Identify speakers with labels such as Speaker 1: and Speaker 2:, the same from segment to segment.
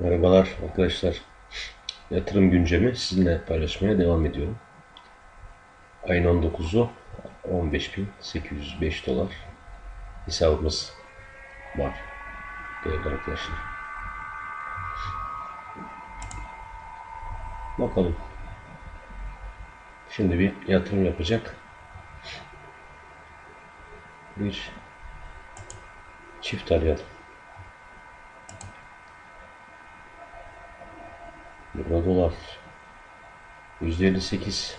Speaker 1: Merhabalar arkadaşlar. Yatırım güncemi sizinle paylaşmaya devam ediyorum. Ayın 19'u 15.805 dolar hesabımız var değerli arkadaşlar. Bakalım. Şimdi bir yatırım yapacak bir çift arayalım. Burada dolar. %58.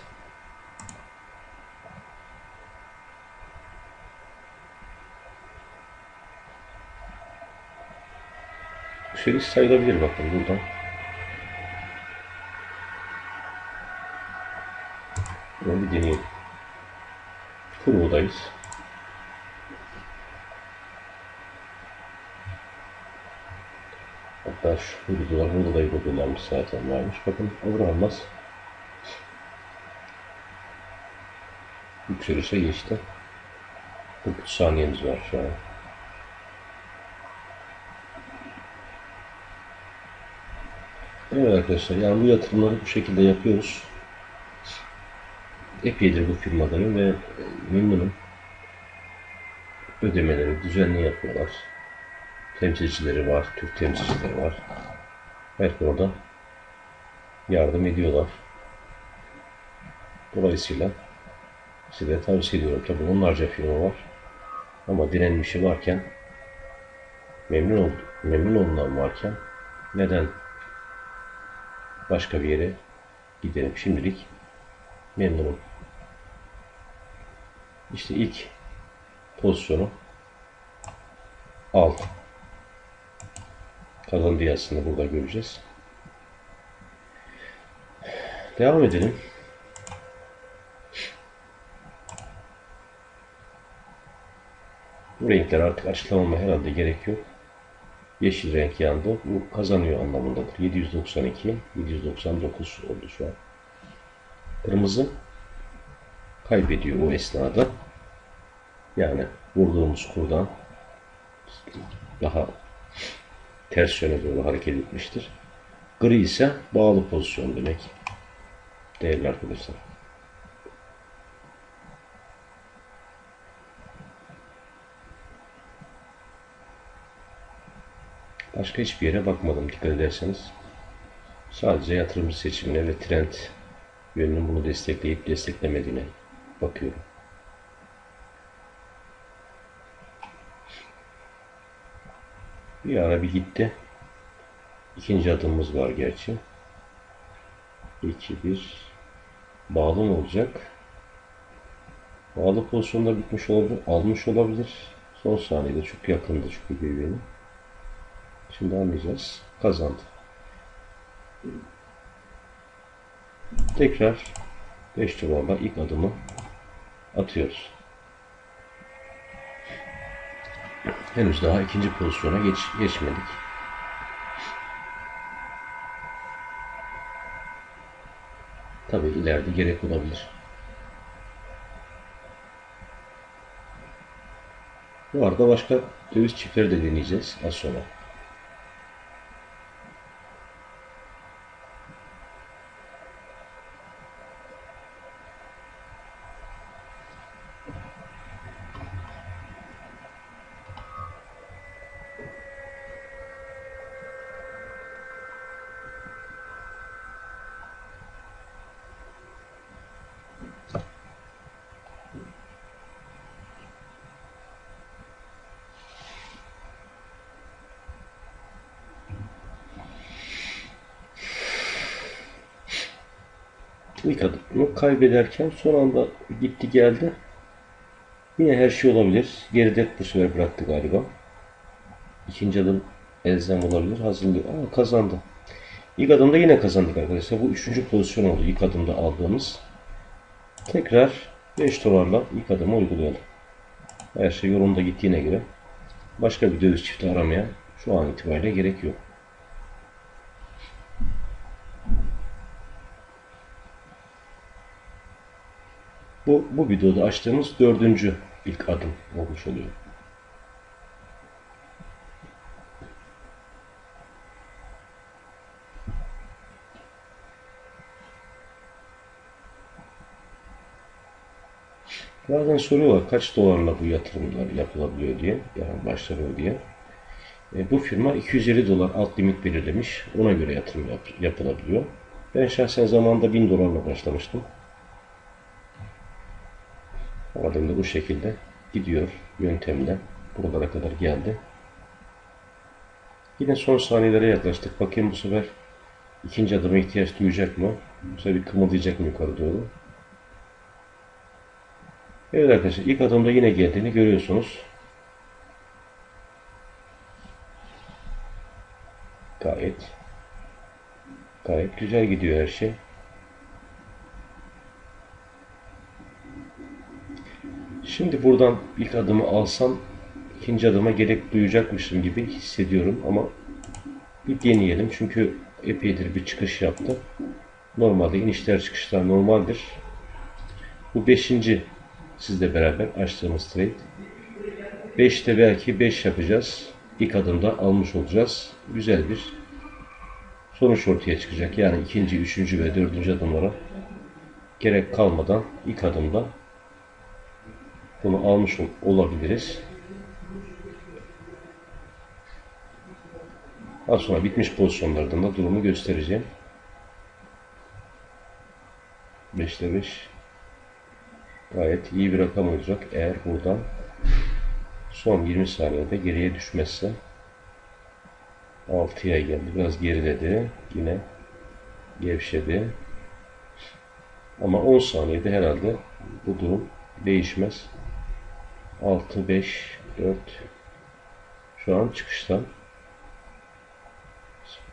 Speaker 1: Yükseliş sayılabilir bakın buradan. Bunu bir deneyelim. Kurudayız. Hatta şu videolar burada da videolarmış zaten varmış. Bakın olur olmaz. Yükselişe geçti. 43 saniyemiz var şu an. Evet arkadaşlar yani bu yatırımları bu şekilde yapıyoruz. Epeydir bu firmadayım ve memnunum. Ödemeleri düzenli yapıyorlar temsilcileri var, Türk temsilcileri var. Her konuda yardım ediyorlar. Dolayısıyla size tavsiye ediyorum. Tabi onlarca firma var. Ama direnmişi varken memnun ol, memnun olunan varken neden başka bir yere gidelim şimdilik memnunum. İşte ilk pozisyonu aldım kazandığı aslında burada göreceğiz. Devam edelim. Bu renkler artık açıklamama herhalde gerek yok. Yeşil renk yandı. Bu kazanıyor anlamındadır. 792, 799 oldu şu an. Kırmızı kaybediyor o esnada. Yani vurduğumuz kurdan daha ters yöne doğru hareket etmiştir. Gri ise bağlı pozisyon demek. Değerli arkadaşlar. Başka hiçbir yere bakmadım dikkat ederseniz. Sadece yatırımcı seçimine ve trend yönünün bunu destekleyip desteklemediğine bakıyorum. Bir ara bir gitti. İkinci adımımız var gerçi. 2 1 bağlı mı olacak? Bağlı pozisyonda bitmiş olabilir, almış olabilir. Son saniyede çok yakındı çünkü birbirine. Şimdi anlayacağız. Kazandı. Tekrar 5 dolarla ilk adımı atıyoruz. Henüz daha ikinci pozisyona geç, geçmedik. Tabi ileride gerek olabilir. Bu arada başka döviz çiftleri de deneyeceğiz az sonra. İlk adımı kaybederken son anda gitti geldi. Yine her şey olabilir. Geride bu sefer bıraktı galiba. İkinci adım elzem olabilir. Hazırlıyor. Aa kazandı. İlk adımda yine kazandık arkadaşlar. Bu üçüncü pozisyon oldu ilk adımda aldığımız. Tekrar 5 dolarla ilk adımı uygulayalım. Her şey yolunda gittiğine göre başka bir döviz çifti aramaya şu an itibariyle gerek yok. Bu, bu videoda açtığımız dördüncü ilk adım olmuş oluyor. Bazen soruyorlar kaç dolarla bu yatırımlar yapılabiliyor diye, yani başlanıyor diye. E, bu firma 250 dolar alt limit belirlemiş. Ona göre yatırım yap, yapılabiliyor. Ben şahsen zamanda 1000 dolarla başlamıştım. Adım da bu şekilde gidiyor yöntemle. Buralara kadar geldi. Yine son saniyelere yaklaştık. Bakayım bu sefer ikinci adıma ihtiyaç duyacak mı? Bu sefer bir kımıldayacak mı yukarı doğru? Evet arkadaşlar ilk adımda yine geldiğini görüyorsunuz. Gayet gayet güzel gidiyor her şey. Şimdi buradan ilk adımı alsam ikinci adıma gerek duyacakmışım gibi hissediyorum ama bir deneyelim çünkü epeydir bir çıkış yaptı. Normalde inişler çıkışlar normaldir. Bu beşinci sizle beraber açtığımız trade. 5'te belki 5 yapacağız. İlk adımda almış olacağız. Güzel bir sonuç ortaya çıkacak. Yani ikinci, üçüncü ve dördüncü adımlara gerek kalmadan ilk adımda bunu almış ol- olabiliriz. Az sonra bitmiş pozisyonlardan da durumu göstereceğim. 5'te 5 gayet iyi bir rakam olacak eğer buradan son 20 saniyede geriye düşmezse 6'ya geldi. Biraz geriledi. Yine gevşedi. Ama 10 saniyede herhalde bu durum değişmez. 6, 5, 4 şu an çıkıştan.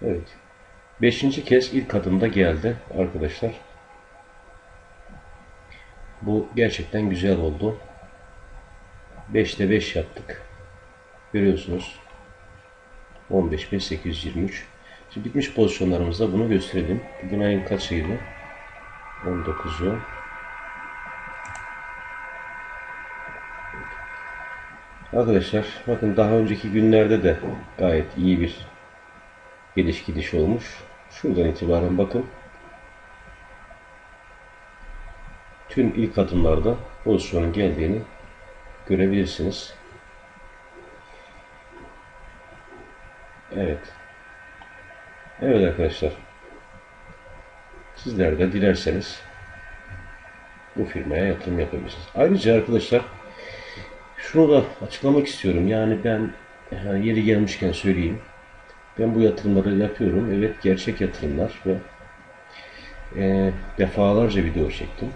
Speaker 1: Evet. Beşinci kez ilk adımda geldi arkadaşlar. Bu gerçekten güzel oldu. 5'te 5 yaptık. Görüyorsunuz. 15.823. Şimdi bitmiş pozisyonlarımızda bunu gösterelim. Bugün ayın kaçıydı? 19'u. Arkadaşlar bakın daha önceki günlerde de gayet iyi bir geliş gidiş olmuş. Şuradan itibaren bakın. Tüm ilk adımlarda pozisyonun geldiğini görebilirsiniz. Evet. Evet arkadaşlar. Sizler de dilerseniz bu firmaya yatırım yapabilirsiniz. Ayrıca arkadaşlar şunu da açıklamak istiyorum. Yani ben yani yeri gelmişken söyleyeyim. Ben bu yatırımları yapıyorum. Evet gerçek yatırımlar ve e, defalarca video çektim.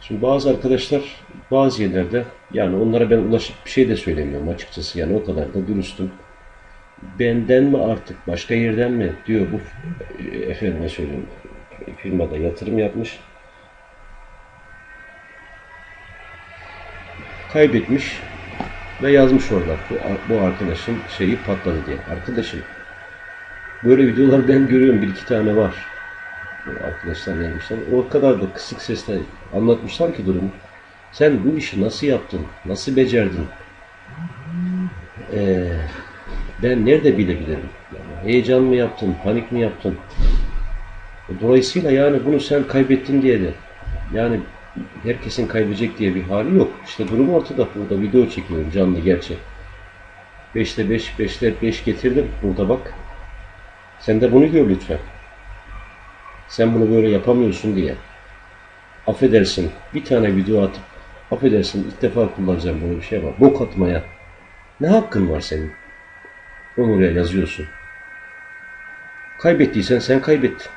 Speaker 1: Şimdi bazı arkadaşlar bazı yerlerde yani onlara ben ulaşıp bir şey de söylemiyorum açıkçası yani o kadar da dürüstüm. Benden mi artık başka yerden mi diyor bu e, efendime söyleyeyim firmada yatırım yapmış. Kaybetmiş ve yazmış orada bu, bu arkadaşın şeyi patladı diye. Arkadaşım böyle videolar ben görüyorum bir iki tane var. Arkadaşlar yazmışlar. O kadar da kısık sesle anlatmışlar ki durumu. Sen bu işi nasıl yaptın? Nasıl becerdin? Ee, ben nerede bilebilirim? Yani heyecan mı yaptın? Panik mi yaptın? Dolayısıyla yani bunu sen kaybettin diye de yani herkesin kaybedecek diye bir hali yok. İşte durum ortada. Burada video çekiyorum canlı gerçek. 5'te 5, 5'te 5 getirdim. Burada bak. Sen de bunu gör lütfen. Sen bunu böyle yapamıyorsun diye. Affedersin. Bir tane video atıp affedersin ilk defa kullanacağım böyle bir şey var. Bok atmaya. Ne hakkın var senin? Onu oraya yazıyorsun. Kaybettiysen sen kaybettin.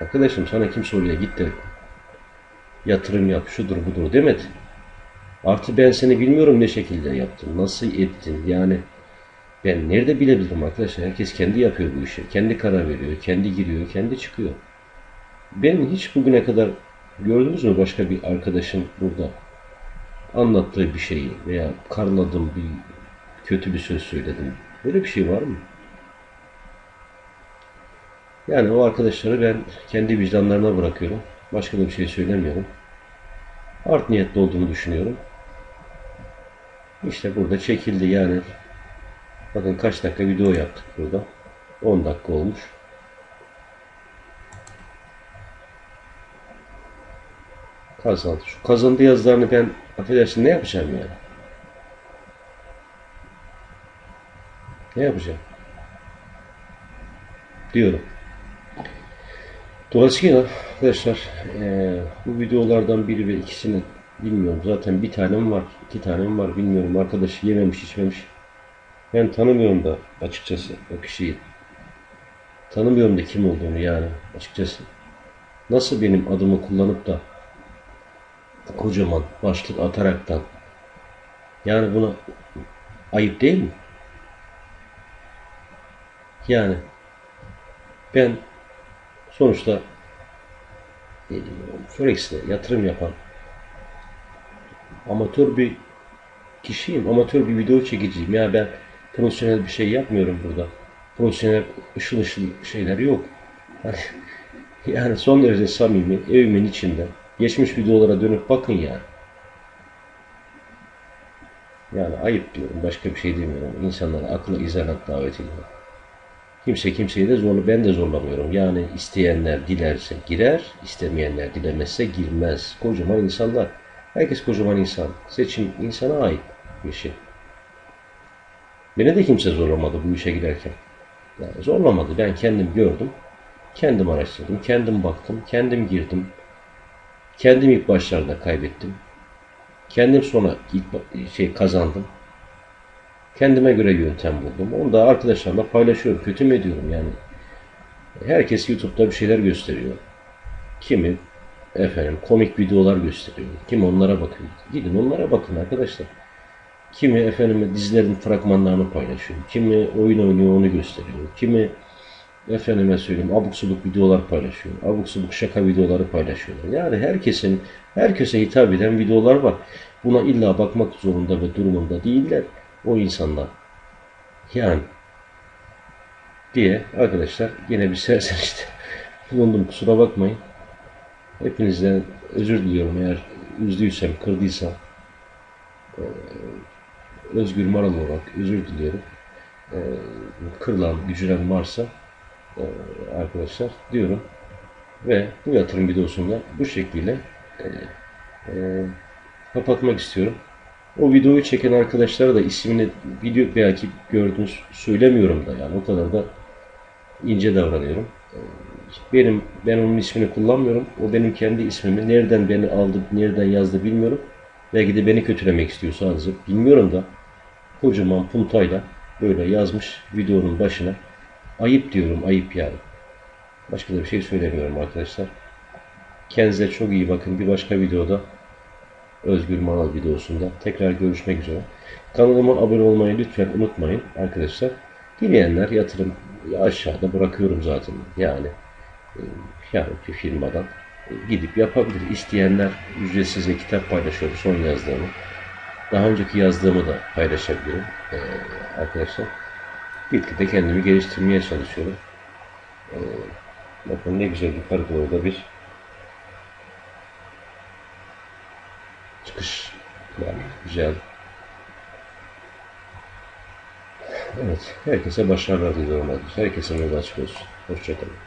Speaker 1: Arkadaşım sana kimse oraya git de yatırım yap, şudur budur demedi. Artı ben seni bilmiyorum ne şekilde yaptın, nasıl ettin yani ben nerede bilebilirim arkadaşlar? Herkes kendi yapıyor bu işi. Kendi karar veriyor, kendi giriyor, kendi çıkıyor. Benim hiç bugüne kadar gördünüz mü başka bir arkadaşım burada anlattığı bir şeyi veya karladım bir kötü bir söz söyledim. Böyle bir şey var mı? Yani o arkadaşları ben kendi vicdanlarına bırakıyorum. Başka da bir şey söylemiyorum. Art niyetli olduğunu düşünüyorum. İşte burada çekildi yani. Bakın kaç dakika video yaptık burada. 10 dakika olmuş. Kazandı. Şu kazandı yazılarını ben affedersin ne yapacağım yani? Ne yapacağım? Diyorum. Dolayısıyla arkadaşlar eee, bu videolardan biri ve ikisini bilmiyorum. Zaten bir tanem var, iki tanem var bilmiyorum. Arkadaş yememiş içmemiş. Ben tanımıyorum da açıkçası o kişiyi. Tanımıyorum da kim olduğunu yani açıkçası. Nasıl benim adımı kullanıp da kocaman başlık ataraktan yani buna ayıp değil mi? Yani ben sonuçta Forex'te yatırım yapan amatör bir kişiyim. Amatör bir video çekiciyim. Ya ben profesyonel bir şey yapmıyorum burada. Profesyonel ışıl ışıl şeyler yok. Yani son derece samimi, evimin içinde. Geçmiş videolara dönüp bakın yani. Yani ayıp diyorum. Başka bir şey demiyorum. İnsanlara akla izanat davet ediyorum. Kimse kimseyi de zorla, ben de zorlamıyorum. Yani isteyenler dilerse girer, istemeyenler dilemezse girmez. Kocaman insanlar. Herkes kocaman insan. Seçim insana ait bir şey. Beni de kimse zorlamadı bu işe girerken. Yani zorlamadı. Ben kendim gördüm. Kendim araştırdım. Kendim baktım. Kendim girdim. Kendim ilk başlarda kaybettim. Kendim sonra ilk şey kazandım. Kendime göre yöntem buldum. Onu da arkadaşlarla paylaşıyorum. Kötü mü ediyorum yani. Herkes YouTube'da bir şeyler gösteriyor. Kimi efendim komik videolar gösteriyor. Kimi onlara bakıyor. Gidin onlara bakın arkadaşlar. Kimi efendim dizilerin fragmanlarını paylaşıyor. Kimi oyun oynuyor onu gösteriyor. Kimi efendime söyleyeyim abuk subuk videolar paylaşıyor. Abuk subuk şaka videoları paylaşıyorlar. Yani herkesin herkese hitap eden videolar var. Buna illa bakmak zorunda ve durumunda değiller o insanlar. Yani diye arkadaşlar yine bir serzenişte bulundum kusura bakmayın. Hepinizden özür diliyorum eğer üzdüysem, kırdıysam. Ee, Özgür Maral olarak özür diliyorum. Ee, kırılan, gücülen varsa e, arkadaşlar diyorum. Ve bu yatırım videosunda bu şekliyle e, e, kapatmak istiyorum. O videoyu çeken arkadaşlara da ismini video belki gördünüz söylemiyorum da yani o kadar da ince davranıyorum. Ee, Benim ben onun ismini kullanmıyorum. O benim kendi ismimi. Nereden beni aldı, nereden yazdı bilmiyorum. Belki de beni kötülemek istiyor sadece. Bilmiyorum da kocaman puntayla böyle yazmış videonun başına. Ayıp diyorum, ayıp yani. Başka da bir şey söylemiyorum arkadaşlar. Kendinize çok iyi bakın. Bir başka videoda Özgür Manal videosunda tekrar görüşmek üzere. Kanalıma abone olmayı lütfen unutmayın arkadaşlar. Dileyenler yatırım aşağıda bırakıyorum zaten. Yani e, yani bir firmadan gidip yapabilir. İsteyenler ücretsiz ve kitap paylaşıyorum son yazdığımı. Daha önceki yazdığımı da paylaşabilirim e, arkadaşlar. Gitgide kendimi geliştirmeye çalışıyorum. E, bakın ne güzel yukarı doğru da bir çıkış yani güzel. Evet, herkese başarılar diliyorum. Herkese yol açık olsun. Hoşçakalın.